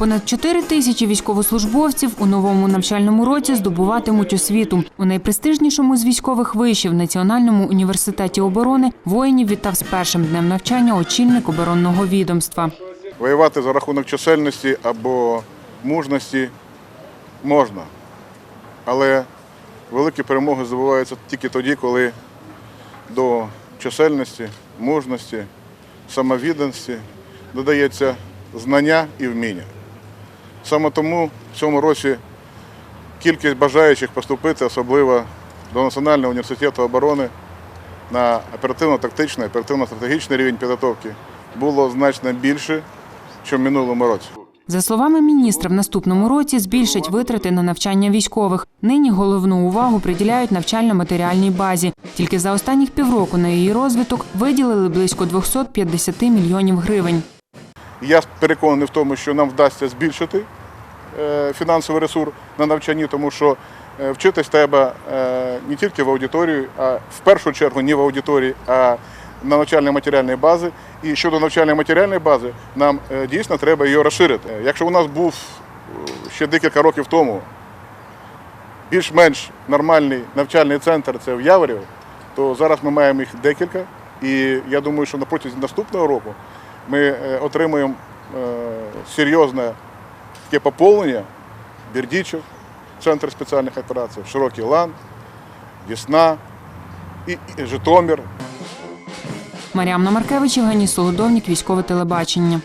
Понад 4 тисячі військовослужбовців у новому навчальному році здобуватимуть освіту. У найпрестижнішому з військових вишів Національному університеті оборони воїнів вітав з першим днем навчання очільник оборонного відомства. Воювати за рахунок чисельності або мужності можна. Але великі перемоги здобуваються тільки тоді, коли до чисельності, мужності, самовідданості додається знання і вміння. Саме тому в цьому році кількість бажаючих поступити, особливо до Національного університету оборони на оперативно-тактичний, оперативно-стратегічний рівень підготовки було значно більше, ніж в минулому році. За словами міністра, в наступному році збільшать витрати на навчання військових. Нині головну увагу приділяють навчально-матеріальній базі. Тільки за останніх півроку на її розвиток виділили близько 250 мільйонів гривень. Я переконаний в тому, що нам вдасться збільшити е, фінансовий ресурс на навчанні, тому що е, вчитись треба е, не тільки в аудиторії, а в першу чергу не в аудиторії, а на навчальної матеріальної бази. І щодо навчальної матеріальної бази, нам дійсно треба її розширити. Якщо у нас був ще декілька років тому більш-менш нормальний навчальний центр це в Яворі, то зараз ми маємо їх декілька. І я думаю, що на протязі наступного року ми е, отримуємо е, серйозне таке поповнення Бердічів, Центр спеціальних операцій, Широкий Лан, Дісна і, Житомир. Маріамна Маркевич, Євгеній Солодовник, військове телебачення.